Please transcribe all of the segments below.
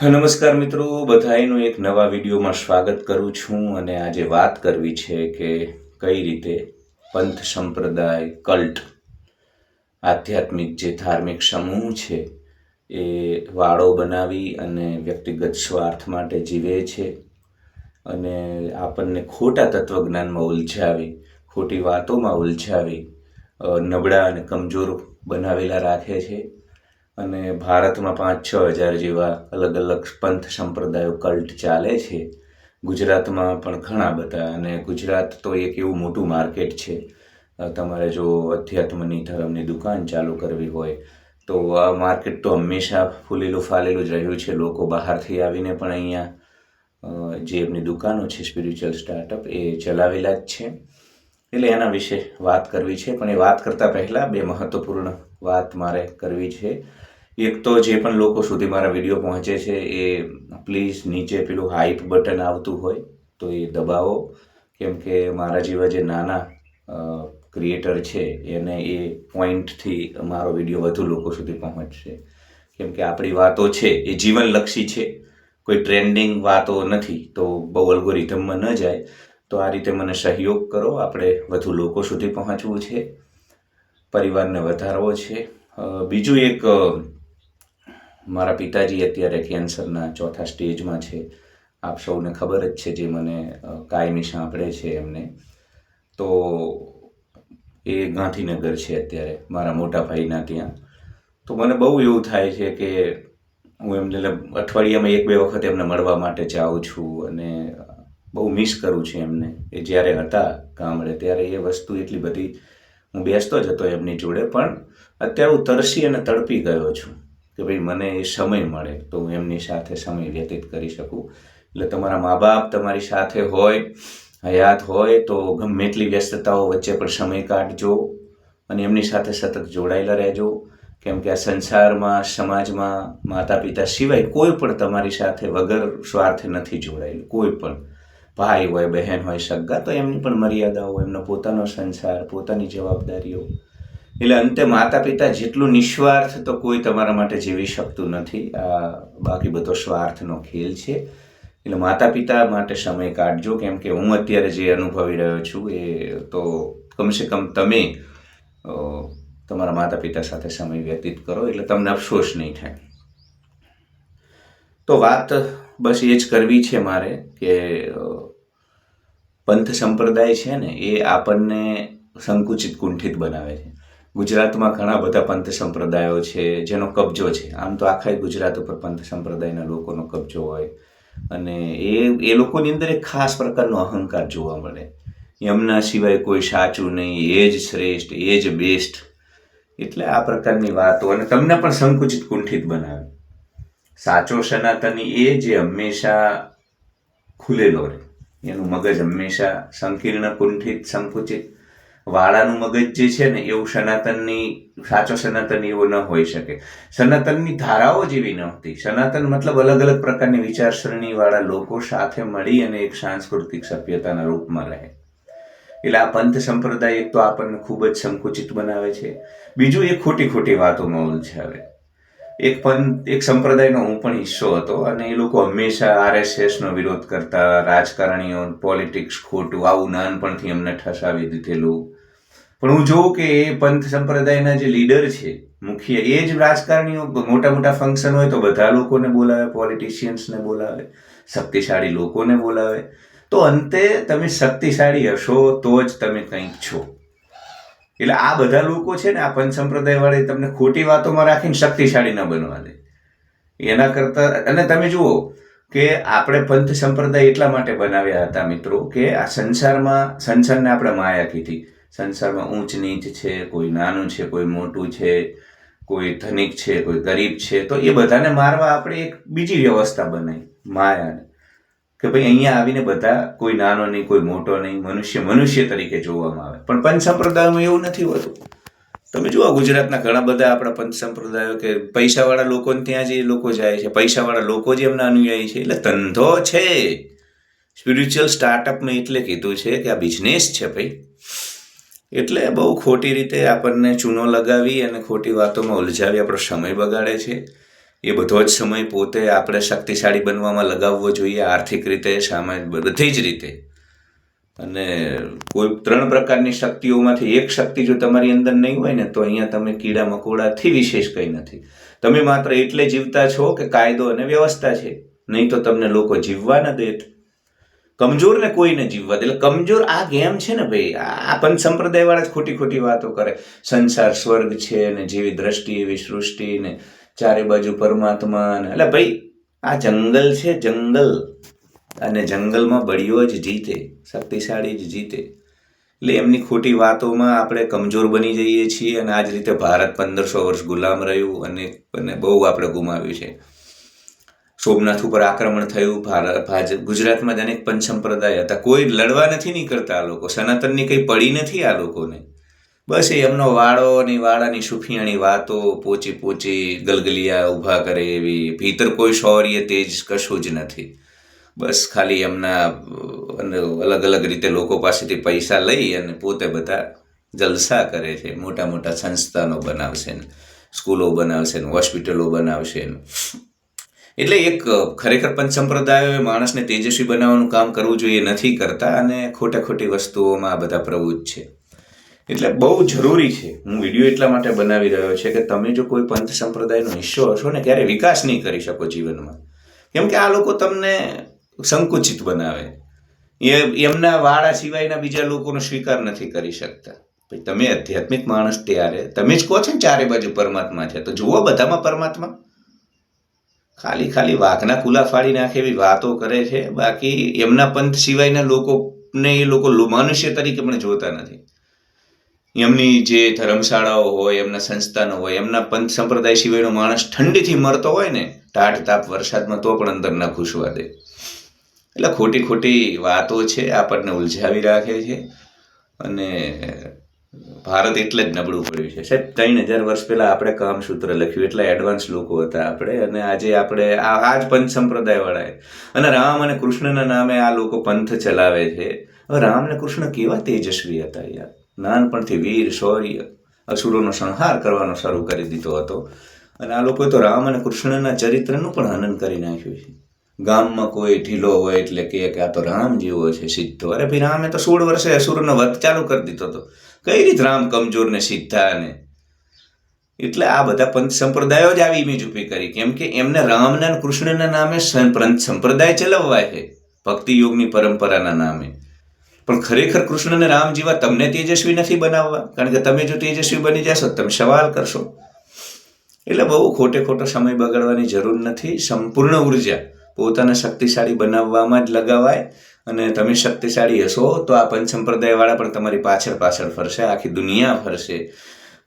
નમસ્કાર મિત્રો. બધાનું એક નવા વિડીયોમાં સ્વાગત કરું છું અને આજે વાત કરવી છે કે કઈ રીતે પંથ સંપ્રદાય, કલ્ટ, આધ્યાત્મિક જે ધાર્મિક સમૂહ છે એ વાળો બનાવી અને વ્યક્તિગત સ્વાર્થ માટે જીવે છે અને આપણને ખોટા તત્વજ્ઞાનમાં ઉલઝાવી, ખોટી વાતોમાં ઉલઝાવી નબળા અને કમજોર બનાવેલા રાખે છે. અને ભારતમાં પાંચ છ હજાર જેવા અલગ અલગ પંથ સંપ્રદાયો કલ્ટ ચાલે છે. ગુજરાતમાં પણ ઘણા બધા અને ગુજરાત તો એક એવું મોટું માર્કેટ છે. તમારે જો અધ્યાત્મની ધર્મની દુકાન ચાલુ કરવી હોય, તો આ માર્કેટ તો હંમેશા ફૂલેલું ફાલેલું જ રહ્યું છે. લોકો બહારથી આવીને પણ અહીંયા જે એમની દુકાનો છે સ્પિરિચ્યુઅલ સ્ટાર્ટઅપ એ ચલાવેલા જ છે. એટલે એના વિશે વાત કરવી છે. પણ એ વાત કરતાં પહેલાં બે મહત્વપૂર્ણ વાત મારે કરવી છે. એક તો જે પણ લોકો સુધી મારા વીડિયો પહોંચે છે એ પ્લીઝ નીચે પેલું હાઈપ બટન આવતું હોય તો એ દબાવો. કેમ કે મારા જેવા જે નાના ક્રિએટર છે એને એ પોઈન્ટથી મારો વીડિયો વધુ લોકો સુધી પહોંચશે. કેમ કે આપણી વાતો છે એ જીવનલક્ષી છે. કોઈ ટ્રેન્ડિંગ વાતો નથી તો બહુ અલ્ગોરિધમમાં ન જાય. તો આ રીતે મને સહયોગ કરો. આપણે વધુ લોકો સુધી પહોંચવું છે. પરિવારને વધારવો છે. બીજું એક મારા પિતાજી અત્યારે કેન્સરના ચોથા સ્ટેજમાં છે. આપ સૌને ખબર જ છે જે મને કાયમી સાંભળે છે એમને. તો એ ગાંધીનગર છે અત્યારે, મારા મોટા ભાઈના ત્યાં. તો મને બહુ એવું થાય છે કે હું એમને અઠવાડિયામાં એક બે વખત એમને મળવા માટે જાઉં છું અને બહુ મિસ કરું છું એમને. એ જ્યારે હતા ગામડે, ત્યારે એ વસ્તુ એટલી બધી હું બેસતો જ હતો એમની જોડે, પણ અત્યારે હું તરસી અને તડપી ગયો છું કે ભાઈ મને એ સમય મળે તો હું એમની સાથે સમય વ્યતીત કરી શકું. એટલે તમારા મા બાપ તમારી સાથે હોય, હયાત હોય, તો ગમે એટલી વ્યસ્તતાઓ વચ્ચે પણ સમય કાઢજો અને એમની સાથે સતત જોડાયેલા રહેજો. કેમ કે આ સંસારમાં, સમાજમાં માતા પિતા સિવાય કોઈ પણ તમારી સાથે વગર સ્વાર્થે નથી જોડાયેલું, કોઈ પણ. ભાઈ હોય, બહેન હોય, સગા, તો એમની પણ મર્યાદાઓ, એમનો પોતાનો સંસાર, પોતાની જવાબદારીઓ. એટલે અંતે માતા પિતા જેટલું નિસ્વાર્થ તો કોઈ તમારા માટે જીવી શકતું નથી. આ બાકી બધો સ્વાર્થનો ખેલ છે. એટલે માતા પિતા માટે સમય કાઢજો. કેમ કે હું અત્યારે જે અનુભવી રહ્યો છું એ તો કમસે કમ તમે તમારા માતા પિતા સાથે સમય વ્યતીત કરો. એટલે તમને અફસોસ નહીં થાય. તો વાત બસ એ જ કરવી છે મારે કે પંથ સંપ્રદાય છે ને, એ આપણને સંકુચિત કુંઠિત બનાવે છે. ગુજરાતમાં ઘણા બધા પંથ સંપ્રદાયો છે, જેનો કબજો છે. આમ તો આખા ગુજરાત ઉપર પંથ સંપ્રદાયના લોકોનો કબજો હોય. અને એ એ લોકોની અંદર એક ખાસ પ્રકારનો અહંકાર જોવા મળે. એમના સિવાય કોઈ સાચું નહીં, એ જ શ્રેષ્ઠ, એ જ બેસ્ટ. એટલે આ પ્રકારની વાતો, અને તમને પણ સંકુચિત કુંઠિત બનાવે. સાચો સનાતની એ જે હંમેશા ખુલેલો રહે. એનું મગજ હંમેશા સંકીર્ણ, કુંઠિત, સંકુચિત. વાળાનું મગજ જે છે ને, એવું સનાતનની, સાચો સનાતન એવો ન હોઈ શકે. સનાતનની ધારાઓ જેવી નહોતી સનાતન મતલબ અલગ અલગ પ્રકારની વિચારસરણી વાળા લોકો સાથે મળી અને એક સાંસ્કૃતિક સભ્યતાના રૂપમાં રહે. એટલે આ પંથ સંપ્રદાય એક તો આપણને ખૂબ જ સંકુચિત બનાવે છે. બીજું એ ખોટી ખોટી વાતોમાં ઉલઝાવે. એક પંથ એક સંપ્રદાયનો હું પણ હિસ્સો હતો અને એ લોકો હંમેશા આરએસએસનો વિરોધ કરતા, રાજકારણીઓ પોલિટિક્સ ખોટું, આવું નાનપણથી અમને ઠસાવી દીધેલું. પણ હું જોઉં કે એ પંથ સંપ્રદાયના જે લીડર છે, મુખ્ય, એ જ રાજકારણીઓ, મોટા મોટા ફંક્શન હોય તો બધા લોકોને બોલાવે પોલિટિશિયન્સને બોલાવે, શક્તિશાળી લોકોને બોલાવે. તો અંતે તમે શક્તિશાળી હશો તો જ તમે કંઈક છો. એટલે આ બધા લોકો છે ને, આ પંચ સંપ્રદાય વાળી તમને ખોટી વાતોમાં રાખીને શક્તિશાળી ન બનવા દે. એના કરતા અને તમે જુઓ કે આપણે પંથ સંપ્રદાય એટલા માટે બનાવ્યા હતા મિત્રો કે આ સંસારમાં સંસારને આપણે માયા કીધી. સંસારમાં ઊંચ નીચ છે, કોઈ નાનું છે, કોઈ મોટું છે, કોઈ ધનિક છે, કોઈ ગરીબ છે. તો એ બધાને મારવા આપણે એક બીજી વ્યવસ્થા બનાવી, માયાને. કે ભાઈ અહીંયા આવીને બધા કોઈ નાનો નહીં, કોઈ મોટો નહીં, મનુષ્ય મનુષ્ય તરીકે જોવામાં આવે. પણ પંચ સંપ્રદાયોમાં એવું નથી હોતું. તમે જુઓ ગુજરાતના ઘણા બધા આપણા પંચ સંપ્રદાયો કે પૈસાવાળા લોકોને ત્યાં જે લોકો જાય છે. પૈસાવાળા લોકો જે એમના અનુયાયી છે. એટલે ધંધો છે. સ્પિરિચ્યુઅલ સ્ટાર્ટઅપમાં એટલે કીધું છે કે આ બિઝનેસ છે ભાઈ. એટલે બહુ ખોટી રીતે આપણને ચૂનો લગાવી અને ખોટી વાતોમાં ઉલઝાવી આપણો સમય બગાડે છે. એ બધો જ સમય પોતે આપણે શક્તિશાળી બનવામાં લગાવવો જોઈએ આર્થિક રીતે, સામાજિક બધી જ રીતે. અને કોઈ ત્રણ પ્રકારની શક્તિઓમાંથી એક શક્તિ જો તમારી અંદર નહીં હોય ને, તો અહીંયા તમે કીડા મકોડાથી વિશેષ કંઈ નથી. તમે માત્ર એટલે જીવતા છો કે કાયદો અને વ્યવસ્થા છે. નહીં તો તમને લોકો જીવવા ન દેત. કમજોરને કોઈને જીવવા દે. એટલે કમજોર આ ગેમ છે ને ભાઈ, આ પણ સંપ્રદાય વાળા જ ખોટી ખોટી વાતો કરે. સંસાર સ્વર્ગ છે ને, જેવી દ્રષ્ટિ, એવી સૃષ્ટિ ને ચારે બાજુ પરમાત્મા એટલે ભાઈ, આ જંગલ છે જંગલ. અને જંગલમાં બળીઓ જ જીતે, શક્તિશાળી જ જીતે. એટલે એમની ખોટી વાતોમાં આપણે કમજોર બની જઈએ છીએ અને આ જ રીતે ભારત પંદરસો વર્ષ ગુલામ રહ્યું અને અને બહુ આપણે ગુમાવ્યું છે. સોમનાથ ઉપર આક્રમણ થયું, ભારત ભાજપ ગુજરાતમાં જ અનેક પંચ સંપ્રદાય હતા. કોઈ લડવા નથી નીકળતા આ લોકો. સનાતનની કંઈ પડી નથી આ લોકોને. બસ એમનો વાળો ની વાળાની સુફિયાણી વાતો પોચી પોચી ગલગલિયા ઊભા કરે એવી. ભીતર કોઈ શૌર્ય તેજ કશું જ નથી. બસ ખાલી એમના અલગ અલગ રીતે લોકો પાસેથી પૈસા લઈ અને પોતે બધા જલસા કરે છે. મોટા મોટા સંસ્થાનો બનાવશે ને, સ્કૂલો બનાવશે ને, હોસ્પિટલો બનાવશે ને. એટલે એક ખરેખર પંચ સંપ્રદાયોએ માણસને તેજસ્વી બનાવવાનું કામ કરવું જોઈએ નથી કરતા અને ખોટા ખોટી વસ્તુઓમાં આ બધા પ્રવૃત્ત છે. એટલે બહુ જરૂરી છે. હું વીડિયો એટલા માટે બનાવી રહ્યો છે કે તમે જો કોઈ પંથ સંપ્રદાયનો હિસ્સો હશો ને ક્યારે વિકાસ નહીં કરી શકો જીવનમાં. કેમ કે આ લોકો તમને સંકુચિત બનાવે. એ એમના વાળા સિવાયના બીજા લોકોનો સ્વીકાર નથી કરી શકતા. ભાઈ, તમે આધ્યાત્મિક માણસ ત્યારે, તમે જ કહો છો ને ચારે બાજુ પરમાત્મા છે. તો જુઓ બધામાં પરમાત્મા. ખાલી ખાલી વાઘના કુલા ફાડી નાખે એવી વાતો કરે છે. બાકી એમના પંથ સિવાયના લોકોને એ લોકો મનુષ્ય તરીકે પણ જોતા નથી. એમની જે ધર્મશાળાઓ હોય, એમના સંસ્થાનો હોય, એમના પંથ સંપ્રદાય સિવાયનો માણસ ઠંડીથી મરતો હોય ને ટાઢ તાપ વરસાદમાં તો પણ અંદર ના ઘૂસવા દે. એટલે ખોટી ખોટી વાતો છે, આપણને ઉલઝાવી રાખે છે. અને ભારત એટલે જ નબળું પડ્યું છે. સાહેબ, ત્રણ હજાર વર્ષ પહેલાં આપણે કામસૂત્ર લખ્યું, એટલા એડવાન્સ લોકો હતા આપણે, અને આજે આપણે આ જ પંચ સંપ્રદાયવાળાએ. અને રામ અને કૃષ્ણના નામે આ લોકો પંથ ચલાવે છે. હવે રામ અને કૃષ્ણ કેવા તેજસ્વી હતા યાર. નાનપણથી વીર, શૌર્ય, અસુરોનો સંહાર કરવાનો શરૂ કરી દીધો હતો. અને આ લોકોએ તો રામ અને કૃષ્ણના ચરિત્રનું પણ હનન કરી નાખ્યું છે. ગામમાં કોઈ ઢીલો હોય એટલે કે આ તો રામ જેવો છે સીધો અરે ભાઈ, રામે તો સોળ વર્ષે અસુરનો વધ ચાલુ કરી દીધો હતો. કઈ રીત રામ કમજોર ને સીધા એટલે આ બધા પંથ સંપ્રદાયો જ આવી ઇમેજ ઊભી કરી. કેમ કે એમને રામના કૃષ્ણના નામે પંથ સંપ્રદાય ચલાવવાય છે. ભક્તિ યોગની પરંપરાના નામે. પણ ખરેખર કૃષ્ણ અને રામ જેવા તમને તેજસ્વી નથી બનાવવા. કારણ કે તમે જો તેજસ્વી બની જશો તમે સવાલ કરશો. એટલે બહુ ખોટે ખોટો સમય બગાડવાની જરૂર નથી. સંપૂર્ણ ઊર્જા પોતાને શક્તિશાળી બનાવવામાં જ લગાવાય. અને તમે શક્તિશાળી હશો તો આ પંચ સંપ્રદાયવાળા પણ તમારી પાછળ પાછળ ફરશે, આખી દુનિયા ફરશે.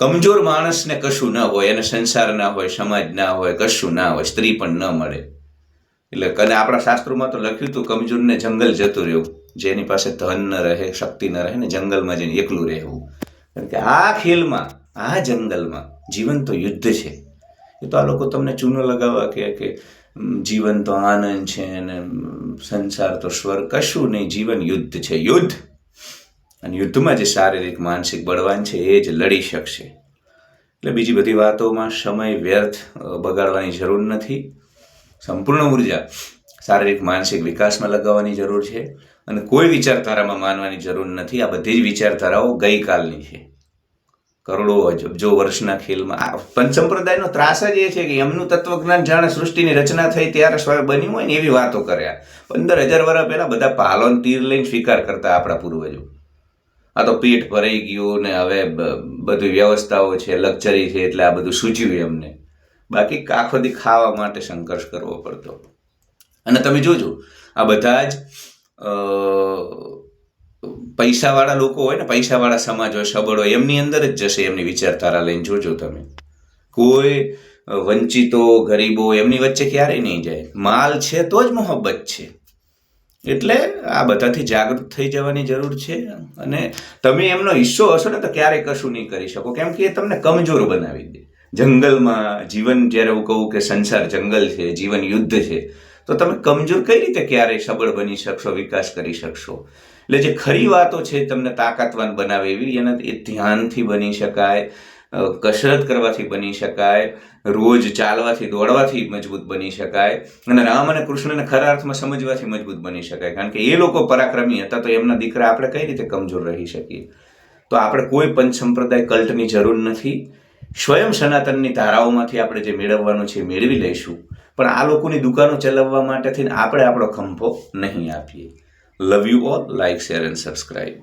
કમજોર માણસને કશું ન હોય અને સંસાર ના હોય, સમાજ ના હોય, કશું ના હોય, સ્ત્રી પણ ન મળે. એટલે કદાચ આપણા શાસ્ત્રોમાં તો લખ્યું હતું, કમજોરને જંગલ જતું રહેવું જેની પાસે ધન ન રહે, શક્તિ ન રહે ને જંગલમાં જઈને એકલું રહેવું. કારણ કે આ ખેલમાં, આ જંગલમાં જીવન તો યુદ્ધ છે. એ તો આ લોકો તમને ચૂનો લગાવવા કે કે જીવન તો આનંદ છે અને સંસાર તો સ્વર્ગ. કશું નહીં, જીવન યુદ્ધ છે, યુદ્ધ. અને યુદ્ધમાં જે શારીરિક, માનસિક બળવાન છે, એ જ લડી શકશે. એટલે બીજી બધી વાતોમાં સમય વ્યર્થ બગાડવાની જરૂર નથી. સંપૂર્ણ ઊર્જા શારીરિક, માનસિક વિકાસમાં લગાવવાની જરૂર છે. અને કોઈ વિચારધારામાં માનવાની જરૂર નથી. આ બધી જ વિચારધારાઓ ગઈકાલની છે. કરોડો અબજો વર્ષના ખેલમાં આ પંચ સંપ્રદાયનો ત્રાસ જ એ છે કે એમનું તત્વજ્ઞાન જાણે સૃષ્ટિની રચના થઈ ત્યારે સ્વયં બન્યું હોય ને એવી વાતો કર્યા પંદર હજાર વર્ષ પહેલાં બધા પાલોન, તીર લઈને સ્વીકાર કરતા આપણા પૂર્વજો. આ તો પેટ ભરાઈ ગયું ને હવે બધી વ્યવસ્થાઓ છે, લક્ઝરી છે, એટલે આ બધું સૂચ્યું એમને. બાકી આખો દી ખાવા માટે સંઘર્ષ કરવો પડતો. અને તમે જોજો, આ બધા જ પૈસાવાળા લોકો હોય ને, પૈસાવાળા સમાજ હોય, સબળ હોય, એમની અંદર જ જશે, એમની વિચારધારા લઈને જોજો તમે. કોઈ વંચિતો, ગરીબો એમની વચ્ચે ક્યારેય નહીં જાય. માલ છે તો જ મોહબ્બત છે. એટલે આ બધાથી જાગૃત થઈ જવાની જરૂર છે અને તમે એમનો હિસ્સો હશો ને તો ક્યારેય કશું નહીં કરી શકો. કેમ કે એ તમને કમજોર બનાવી દે. જંગલમાં જીવન, જ્યારે હું કહું કે સંસાર જંગલ છે, જીવન યુદ્ધ છે તો તમે કમજોર કઈ રીતે ક્યારેય સબળ બની શકશો, વિકાસ કરી શકશો? એટલે જે ખરી વાતો છે તમને તાકાતવાન બનાવે એવી એને એ ધ્યાનથી બની શકાય કસરત કરવાથી બની શકાય, રોજ ચાલવાથી, દોડવાથી મજબૂત બની શકાય અને રામ અને કૃષ્ણને ખરા અર્થમાં સમજવાથી મજબૂત બની શકાય. કારણ કે એ લોકો પરાક્રમી હતા તો એમના દીકરા આપણે કઈ રીતે કમજોર રહી શકીએ? તો આપણે કોઈ પંચ સંપ્રદાય કલ્ટની જરૂર નથી. સ્વયં સનાતનની ધારાઓમાંથી આપણે જે મેળવવાનું છે મેળવી લઈશું. પણ આ લોકોની દુકાનો ચલાવવા માટે થઈને આપણે આપણો ખંભો નહીં આપીએ. Love you all like share and subscribe